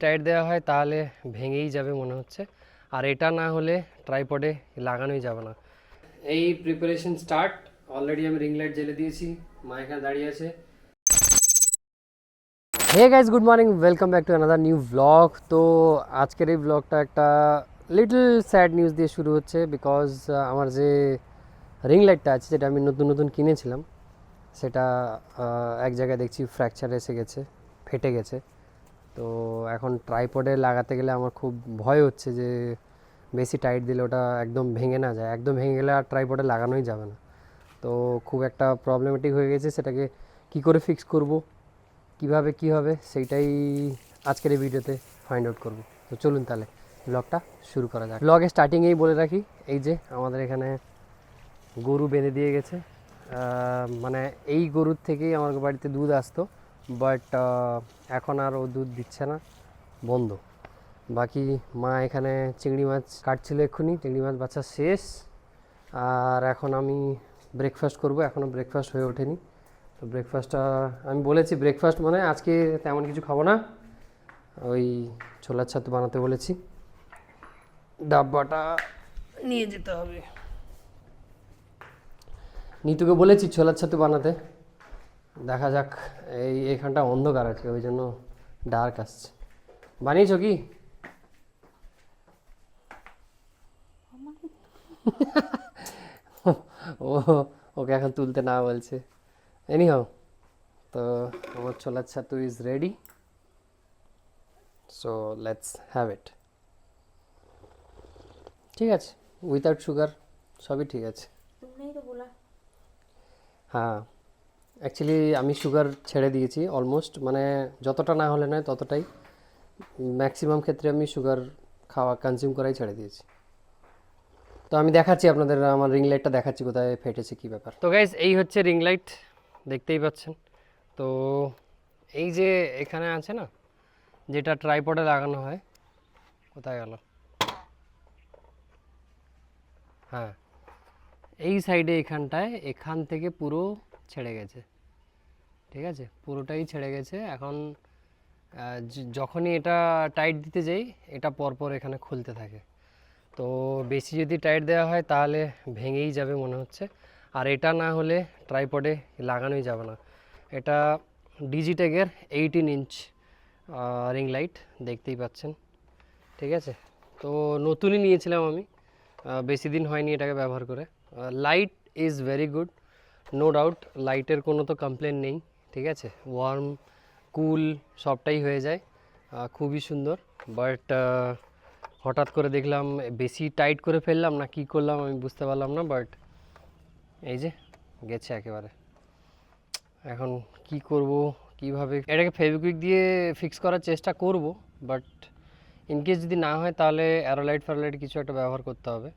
Tight দেওয়া হয় তাহলে ভেঙেই যাবে মনে হচ্ছে। আর এটা না হলে ট্রাইপডে লাগানোই যাবে না। এই প্রিপারেশন স্টার্ট অলরেডি আমি রিং লাইট জ্বেলে দিয়েছি মা এখানে দাঁড়িয়ে আছে। Hey guys good morning welcome back to another new blog তো আজকের এই ব্লগটা একটা লিটল স্যাড নিউজ দিয়ে শুরু হচ্ছে বিকজ আমার যে রিং লাইটটা আছে, যেটা আমি নতুন নতুন কিনেছিলাম, সেটা এক জায়গায় দেখছি ফ্র্যাকচার এসে গেছে, ফেটে গেছে। তো এখন ট্রাইপডে লাগাতে গেলে আমার খুব ভয় হচ্ছে যে বেশি টাইট দিলে ওটা একদম ভেঙে না যায়। একদম ভেঙে গেলে আর ট্রাইপডে লাগানোই যাবে না। তো খুব একটা প্রবলেমেটিক হয়ে গেছে সেটাকে কি করে ফিক্স করব? কীভাবে কি হবে? সেইটাই আজকের এই ভিডিওতে ফাইন্ড আউট করব। তো চলুন তাহলে ব্লগটা শুরু করা যাক। ব্লগে স্টার্টিংয়েই বলে রাখি, এই যে আমাদের এখানে গরু বেঁধে দিয়ে গেছে। মানে এই গরুর থেকেই আমার বাড়িতে দুধ আসতো। বাট এখন আর ও দুধ দিচ্ছে না। বন্ধ। বাকি মা এখানে চিংড়ি মাছ কাটছিল এক্ষুনি। চিংড়ি মাছ বাচ্চা শেষ। আর এখন আমি ব্রেকফাস্ট করব। এখনও ব্রেকফাস্ট হয়ে ওঠেনি। তো ব্রেকফাস্টটা আমি বলেছি ব্রেকফাস্ট মানে আজকে তেমন কিছু খাব না। ওই ছোলার ছাতু বানাতে বলেছি। ডাব্বাটা নিয়ে যেতে হবে। নিতুকে বলেছি ছোলার ছাতু বানাতে। দেখা যাক এই এখানটা অন্ধকার আছে ওই জন্য ডার্ক আসছে। বানিয়েছ কি? ও ওকে এখন তুলতে না বলছে। এনি হাও তো আমার ছোলার তুই is ready so let's have it ঠিক আছে উইথাউট সুগার সবই ঠিক আছে। হ্যাঁ। অ্যাকচুয়ালি আমি সুগার ছেড়ে দিয়েছি অলমোস্ট মানে যতটা না হলে নয় ততটাই। ম্যাক্সিমাম ক্ষেত্রে আমি সুগার খাওয়া কনজিউম করাই ছেড়ে দিয়েছি। তো আমি দেখাচ্ছি আপনাদের, আমার রিং লাইটটা দেখাচ্ছি কোথায় ফেটেছে কী ব্যাপার। তো গাইজ এই হচ্ছে রিং লাইট দেখতেই পাচ্ছেন। তো এই যে এখানে আছে না, যেটা ট্রাইপডে লাগানো হয়, কোথায় গেল? হ্যাঁ এই সাইডে এখানটায়, এখান থেকে পুরো ছেড়ে গেছে। ঠিক আছে? পুরোটাই ছেড়ে গেছে। এখন যখনই এটা টাইট দিতে যাই, এটা পরপর এখানে খুলতে থাকে। তো বেশি যদি টাইট দেওয়া হয়, তাহলে ভেঙেই যাবে মনে হচ্ছে। আর এটা না হলে ট্রাইপডে লাগানোই যাবে না। এটা ডিজিটেকের এইটিন ইঞ্চ রিং লাইট দেখতেই পাচ্ছেন। ঠিক আছে? তো নতুনই নিয়েছিলাম আমি। বেশি দিন হয়নি এটাকে ব্যবহার করে। Light is very good no doubt লাইটের কোনো তো কমপ্লেন নেই, ঠিক আছে? ওয়ার্ম কুল সবটাই হয়ে যায়। খুবই সুন্দর। বাট হঠাৎ করে দেখলাম বেশি টাইট করে ফেললাম না, কি করলাম আমি বুঝতে পারলাম না বাট এই যে, গেছে একেবারে। এখন কি করব, কীভাবে? এটাকে ফেভিকুইক দিয়ে ফিক্স করার চেষ্টা করব বাট ইনকেস যদি না হয়, তাহলে অ্যারোলাইট ফ্যারোলাইট কিছু একটা ব্যবহার করতে হবে।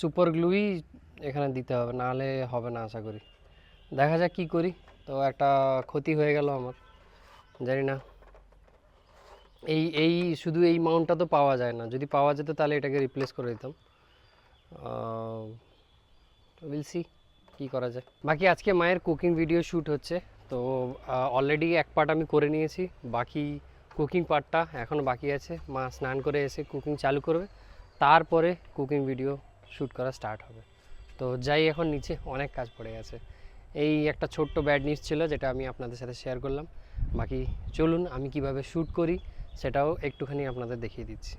সুপার গ্লুই এখানে দিতে হবে, নাহলে হবে না আশা করি। দেখা যাক কী করি। তো একটা ক্ষতি হয়ে গেল আমার, জানি না। এই এই শুধু এই মাউন্টটা তো পাওয়া যায় না। যদি পাওয়া যেত তাহলে এটাকে রিপ্লেস করে দিতাম। উইল কী করা যায়। বাকি আজকে মায়ের কুকিং ভিডিও শ্যুট হচ্ছে। তো অলরেডি এক পার্ট আমি করে নিয়েছি। বাকি কুকিং পার্টটা এখনও বাকি আছে। মা স্নান করে এসে কুকিং চালু করবে। তারপরে কুকিং ভিডিও শ্যুট করা স্টার্ট হবে। তো যাই, এখন নিচে অনেক কাজ পড়ে গেছে। এই একটা ছোট্ট ব্যাড নিউজ ছিল যেটা আমি আপনাদের সাথে শেয়ার করলাম। বাকি চলুন, আমি কীভাবে শ্যুট করি সেটাও একটুখানি আপনাদের দেখিয়ে দিচ্ছি।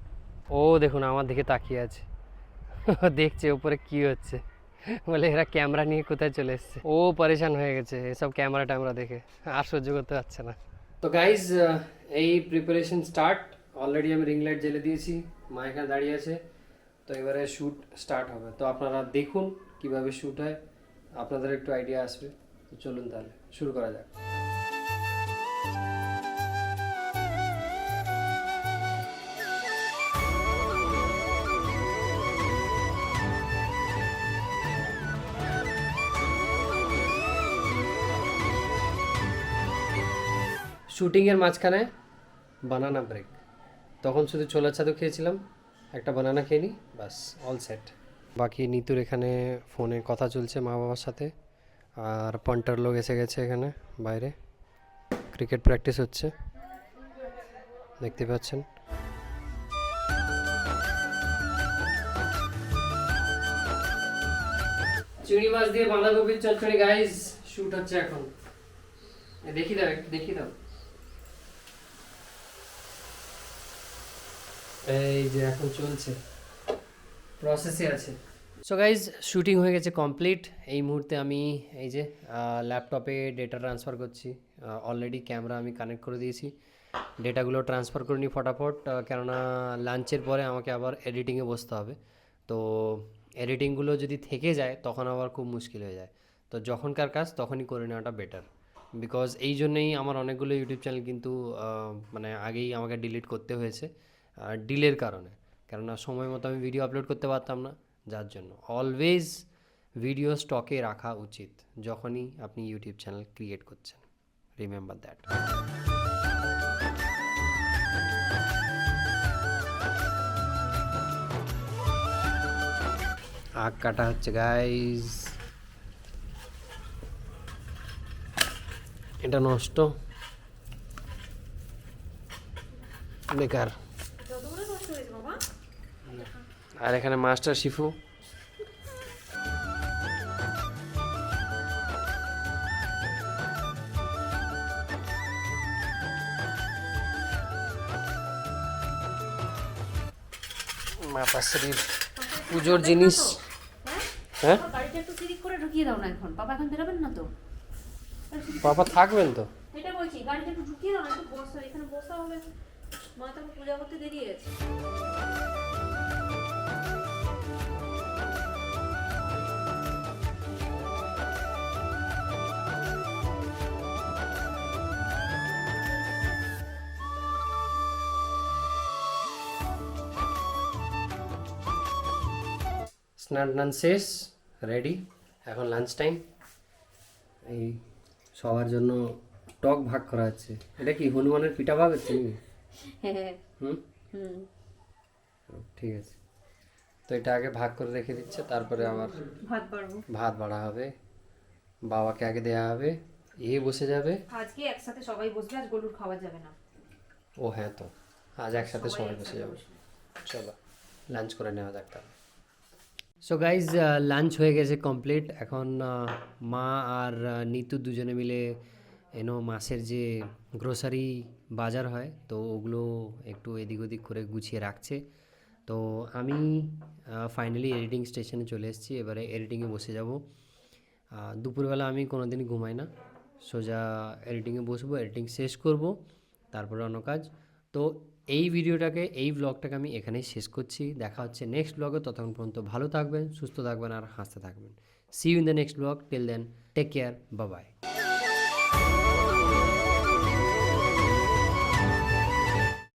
ও, দেখুন, আমার দিকে তাকিয়ে আছে। দেখছে ওপরে কি হচ্ছে। বলে, এরা ক্যামেরা নিয়ে কোথায় চলে এসছে? ও পরেশান হয়ে গেছে, এসব ক্যামেরা ট্যামেরা দেখে। আর সহ্য করতে পারছে না। তো গাইজ এই প্রিপারেশন স্টার্ট অলরেডি আমি রিং লাইট জ্বেলে দিয়েছি মা এখানে দাঁড়িয়ে আছে। তো এবারে শ্যুট স্টার্ট হবে। তো আপনারা দেখুন কীভাবে শ্যুট হয়, আপনাদের একটু আইডিয়া আসবে। তো চলুন তাহলে, শুরু করা যাক। শুটিংয়ের মাঝখানে বানানা ব্রেক তখন শুধু ছোলার ছাতু খেয়েছিলাম। একটা বানানা খেয়ে নিই বাস অল সেট বাকি নিতুর এখানে ফোনে কথা চলছে মা বাবার সাথে, আর পন্টার লোক এসে গেছে এখানে, বাইরে। ক্রিকেট প্র্যাকটিস হচ্ছে, দেখতে পাচ্ছেন। চিংড়ি মাছ দিয়ে বাঁধাকপির চচ্চড়ি গাইস শুট হচ্ছে এখন। দেখি দাও দেখি দাও। এই যে এখন চলছে। প্রসেসে আছে। সো গাইজ শুটিং হয়ে গেছে কমপ্লিট এই মুহূর্তে আমি এই যে ল্যাপটপে ডেটা ট্রান্সফার করছি। অলরেডি ক্যামেরা আমি কানেক্ট করে দিয়েছি। ডেটাগুলো ট্রান্সফার করে নিই ফটাফট। কেননা লাঞ্চের পরে আমাকে আবার এডিটিংয়ে বসতে হবে। তো এডিটিংগুলো যদি থেকে যায়, তখন আবার খুব মুশকিল হয়ে যায়। তো যখনকার কাজ, তখনই করে নেওয়াটা বেটার বিকজ এই জন্যেই আমার অনেকগুলো ইউটিউব চ্যানেল কিন্তু মানে আগেই আমাকে ডিলিট করতে হয়েছে। ডিলের কারণে। কেননা সময় মতো আমি ভিডিও আপলোড করতে পারতাম না, যার জন্য। অলওয়েজ ভিডিও স্টকে রাখা উচিত, যখনই আপনি ইউটিউব চ্যানেল ক্রিয়েট করছেন। রিমেম্বার দ্যাট আখ কাটা হচ্ছে গাইজ এটা নষ্ট। বেকার। আর এখানে মাস্টার শিফু। মাতাশ্রীর পুজোর জিনিস। হ্যাঁ? বাবা থাকবেন তো? এটা বলছি গাড়িটা একটু ঢুকিয়ে দাও না একটু বসা এখানে বসা হবে মা তো পূজা করতে দেরি স্নান টান শেষ রেডি এখন লাঞ্চ টাইম এই সবার জন্য টক ভাগ করা হচ্ছে। এটা কি হনুমানের পিঠা ভাগ হচ্ছে হ্যাঁ। হুম। ঠিক আছে। তো এটা আগে ভাগ করে রেখে দিচ্ছে তারপরে আবার ভাত বাড়বো। ভাত বাড়া হবে বাবাকে আগে দেয়া হবে এ বসে যাবে। আজকে একসাথে সবাই বসবে আজ গলুর খাওয়া যাবে না। ও হ্যাঁ তো আজ একসাথে সবাই বসে যাবে। চলো লাঞ্চ করে নেওয়া যাক তাহলে। সো গাইজ লাঞ্চ হয়ে গেছে কমপ্লিট এখন মা আর নিতু দুজনে মিলে এনো মাসের যে গ্রোসারি বাজার হয় তো ওগুলো একটু এদিক ওদিক করে গুছিয়ে রাখছে। তো আমি ফাইনালি এডিটিং স্টেশনে চলে এসেছি। এবারে এডিটিংয়ে বসে যাব। দুপুরবেলা আমি কোনো দিনই ঘুমাই না। সোজা এডিটিংয়ে বসবো এডিটিং শেষ করব, তারপরে অন্য কাজ। তো এই ভিডিওটাকে, এই ব্লগটাকে আমি এখানেই শেষ করছি। দেখা হচ্ছে নেক্সট ব্লগে ততক্ষণ পর্যন্ত ভালো থাকবেন, সুস্থ থাকবেন আর হাসতে থাকবেন। See you in the next blog till then take care bye bye